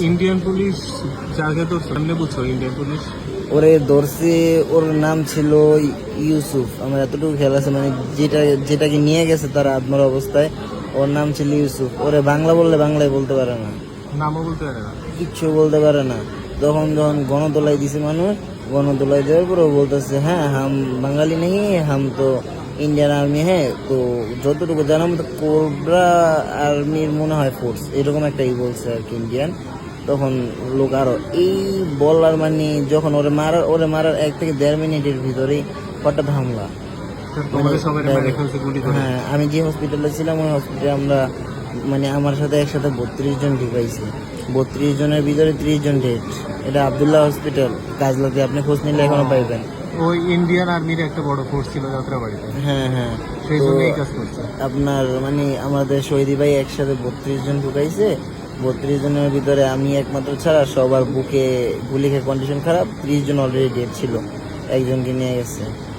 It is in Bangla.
ইন্ডিয়ান পুলিশ যাকে তো সামনে বুঝছ ইন্ডিয়ান পুলিশ ওরে ধরছে ওর নাম ছিল ইউসুফ। আমার এতটুকু খেয়াল আছে মানে যেটা যেটাকে নিয়ে গেছে তার আত্মার অবস্থায় ওর নাম ছিল ইউসুফ। ওরে বাংলা বললে বাংলায় বলতে পারে না। নামও বলতে পারে না। কিচ্ছু বলতে পারে না। তখন যখন গণদোলাই দিছে মানুষ গণদোলাই দেওয়ার পর ও বলতেছে হ্যাঁ হাম বাঙালি নেই হাম তো ইন্ডিয়ান আর্মি হ্যাঁ। তো যতটুকু জানার মতো কোবরা আর্মির মনে হয় ফোর্স এরকম একটা ই বলছে আর কি ইন্ডিয়ান তখন লোক আরও এই বলার মানে যখন ওরে মারার ওরে মারার এক থেকে দেড় মিনিটের ভিতরেই হঠাৎ হামলা। করে? হ্যাঁ আমি যে হসপিটালে ছিলাম ওই হসপিটালে আমরা মানে আমার সাথে একসাথে বত্রিশ জন ঢুকাইছি। বত্রিশ জনের ভিতরে ত্রিশ জন ডেট এটা আবদুল্লাহ হসপিটাল কাজলাতে আপনি খোঁজ নিলে এখনও পাইবেন। ওই ইন্ডিয়ান আর্মির একটা বড় ফোর্স ছিল যাত্রাবাড়িতে। হ্যাঁ হ্যাঁ। সেই জন্য এই কাজ করছে। আপনার মানে আমাদের শহীদি ভাই একসাথে বত্রিশ জন ঢুকাইছে বত্রিশ জনের ভিতরে আমি একমাত্র ছাড়া, সবার বুকে গুলি খেয়ে কন্ডিশন খারাপ, ত্রিশ জন অলরেডি ডেট ছিল। একজনকে নিয়ে গেছে।